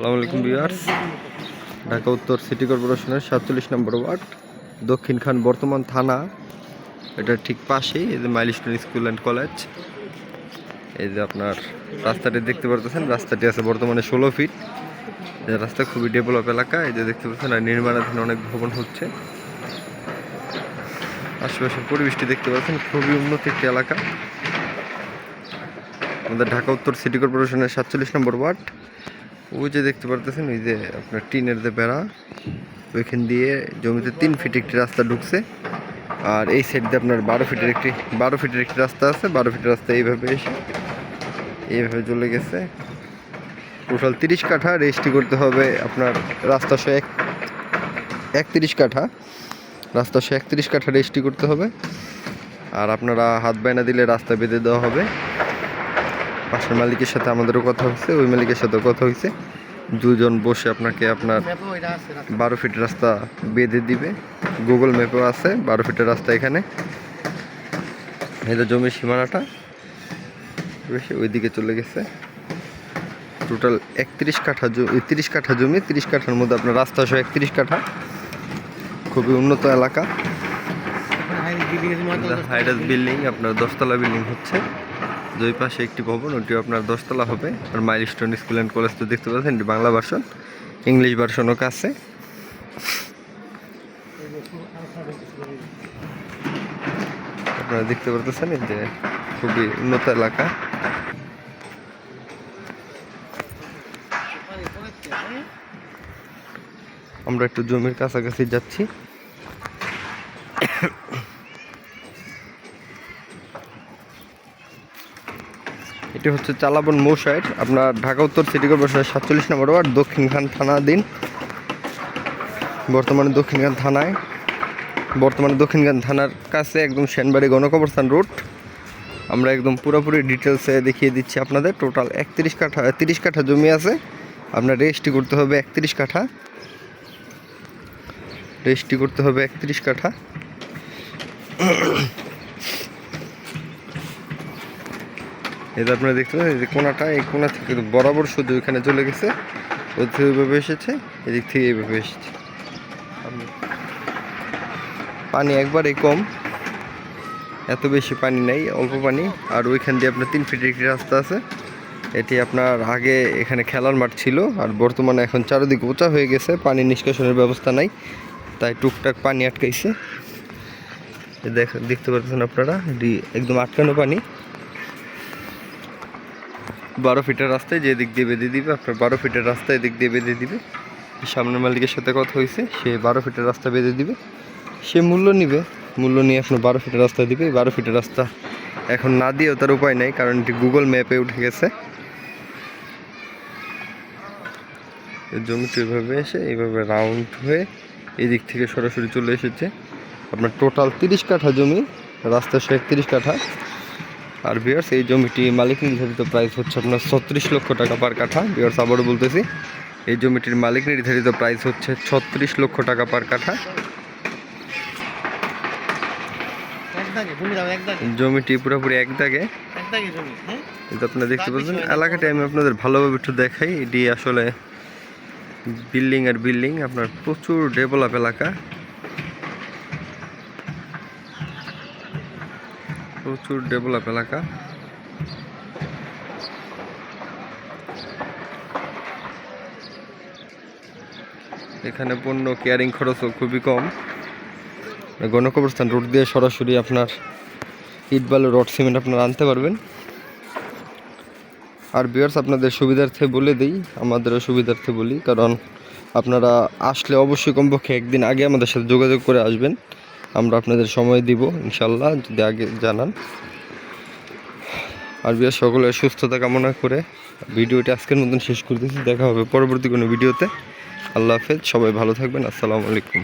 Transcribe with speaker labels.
Speaker 1: সালামু আলাইকুম বিয়ার্স ঢাকা উত্তর সিটি কর্পোরেশনের সাতচল্লিশ নম্বর ওয়ার্ড, দক্ষিণ খান বর্তমান থানা। এটা ঠিক পাশেই, এই যে মাইলস্টোন স্কুল অ্যান্ড কলেজ। এই যে আপনার রাস্তাটি দেখতে পারতেছেন, রাস্তাটি আছে বর্তমানে ষোলো ফিট। রাস্তা খুবই ডেভেলপ এলাকা, এই যে দেখতে পাচ্ছেন, আর নির্মাণাধীন অনেক ভবন হচ্ছে। আশেপাশের পরিবেশটি দেখতে পাচ্ছেন, খুবই উন্নত একটি এলাকা। আমাদের ঢাকা উত্তর সিটি কর্পোরেশনের সাতচল্লিশ নম্বর ওয়ার্ড ওই যে দেখতে পারতেছেন, ওই যে আপনার টিনের যে বেড়া, ওইখান দিয়ে জমিতে তিন ফিট একটি রাস্তা ঢুকছে। আর এই সাইড দিয়ে আপনার বারো ফিটের একটি, বারো ফিটের একটি রাস্তা আছে, বারো ফিটের রাস্তা এইভাবে এসে এইভাবে চলে গেছে। টোটাল তিরিশ কাঠা রেজিস্ট্রি করতে হবে আপনার রাস্তা সহ এক, একত্রিশ কাঠা। রাস্তা সহ একত্রিশ কাঠা রেজিস্ট্রি করতে হবে। আর আপনারা হাত বায়না দিলে রাস্তা বেঁধে দেওয়া হবে। পাশের মালিকের সাথে আমাদেরও কথা হয়েছে ওই মালিকের সাথেও কথা হয়েছে। দুজন বসে আপনাকে আপনার বারো ফিট রাস্তা বেঁধে দিবে। গুগল ম্যাপেও আছে বারো ফিটের রাস্তা এখানে। এটা জমির সীমানাটা বেশি ওইদিকে চলে গেছে। টোটাল একত্রিশ কাঠা জমি তিরিশ কাঠা জমি তিরিশ কাঠার মধ্যে আপনার রাস্তা সহ একত্রিশ কাঠা। খুবই উন্নত এলাকা। হাইরাস বিল্ডিং আপনার দশতলা বিল্ডিং হচ্ছে। দুই পাশে একটি ভবন ওটি আপনার দশতলা হবে। আর milestone school and college তো দেখতে পাচ্ছেন, এটি বাংলা ভার্সন ইংলিশ ভার্সনও কাছে। আপনারা দেখতে পারতেছেন যে খুবই উন্নত এলাকা। আমরা একটু জমির কাছাকাছি যাচ্ছি। এটি হচ্ছে চালাবন মৌসাইড আপনার ঢাকা উত্তর সিটি কর্পোরেশনের সাতচল্লিশ নম্বর ওয়ার্ড, দক্ষিণখান থানাধীন বর্তমানে দক্ষিণখান থানায়। বর্তমানে দক্ষিণখান থানার কাছে একদম সেনবাড়ি গণকবরস্থান রোড। আমরা একদম পুরোপুরি ডিটেলসে দেখিয়ে দিচ্ছি আপনাদের। টোটাল একত্রিশ কাঠা, তিরিশ কাঠা জমি আছে। আপনার রেজিস্ট্রি করতে হবে একত্রিশ কাঠা। রেজিস্ট্রি করতে হবে একত্রিশ কাঠা। এটা আপনারা দেখতে পাচ্ছেন, এই যে কোনাটা, এই কোনা থেকে বরাবর শুধু এখানে চলে গেছে। ওই থেকে এইভাবে এসেছে, এদিক থেকে এইভাবে এসেছে। পানি একবারেই কম। এত বেশি পানি নাই, অল্প পানি। আর ওইখান দিয়ে আপনার তিন ফিটের একটি রাস্তা আছে। এটি আপনার আগে এখানে খেলার মাঠ ছিল, আর বর্তমানে এখন চারিদিকে উঁচা হয়ে গেছে, পানি নিষ্কাশনের ব্যবস্থা নাই। তাই টুকটাক পানি আটকাইছে। দেখ দেখতে পাচ্ছেন আপনারা একদম আটকানো পানি। বারো ফিটের রাস্তায় যে দিক দিয়ে বেঁধে দিবে, আপনার বারো ফিটের রাস্তায় এদিক দিয়ে বেঁধে দিবে। সামনের মালিকের সাথে কথা হয়েছে, সে বারো ফিটের রাস্তা বেঁধে দিবে। সে মূল্য নিবে, মূল্য নিয়ে আপনার বারো ফিটের রাস্তা দিবে। বারো ফিটের রাস্তা এখন না দিয়েও তার উপায় নেই, কারণ এটি গুগল ম্যাপে উঠে গেছে। জমিটি এভাবে এসে এইভাবে রাউন্ড হয়ে এই দিক থেকে সরাসরি চলে এসেছে। আপনার টোটাল তিরিশ কাঠা জমি, রাস্তা সহ একত্রিশ কাঠা। আর বিয়ার্স এই জমিটি মালিক নির্ধারিত প্রাইস হচ্ছে আপনার ছত্রিশ লক্ষ টাকা পার কাঠা। বিয়ার্স আবারও বলতেছি এই জমিটির মালিক নির্ধারিত প্রাইস হচ্ছে ছত্রিশ লক্ষ টাকা পার কাঠা। জমিটি পুরোপুরি এক দাগে কিন্তু আপনারা দেখতে পাচ্ছেন এলাকাটি আমি আপনাদের ভালোভাবে একটু দেখাই। এটি আসলে বিল্ডিং আর বিল্ডিং আপনার প্রচুর ডেভেলপ এলাকা। প্রচুর ডেভেলপ এলাকা। এখানে পণ্য কেয়ারিং খরচও খুবই কম। গণকবরস্থান রোড দিয়ে সরাসরি আপনার ইট বালু রড সিমেন্ট আপনারা আনতে পারবেন। আর বিয়ার্স আপনাদের সুবিধার্থে বলে দিই, আমাদেরও সুবিধার্থে বলি, কারণ আপনারা আসলে অবশ্যই কমপক্ষে একদিন আগে আমাদের সাথে যোগাযোগ করে আসবেন। আমরা আপনাদের সময় দিব, ইনশাল্লাহ, যদি আগে জানান। আর বিয়ার সকলের সুস্থতা কামনা করে ভিডিওটি আজকের মতন শেষ করতেছি, দেখা হবে পরবর্তী কোনো ভিডিওতে। আল্লাহ হাফেজ, সবাই ভালো থাকবেন, আসসালামু আলাইকুম।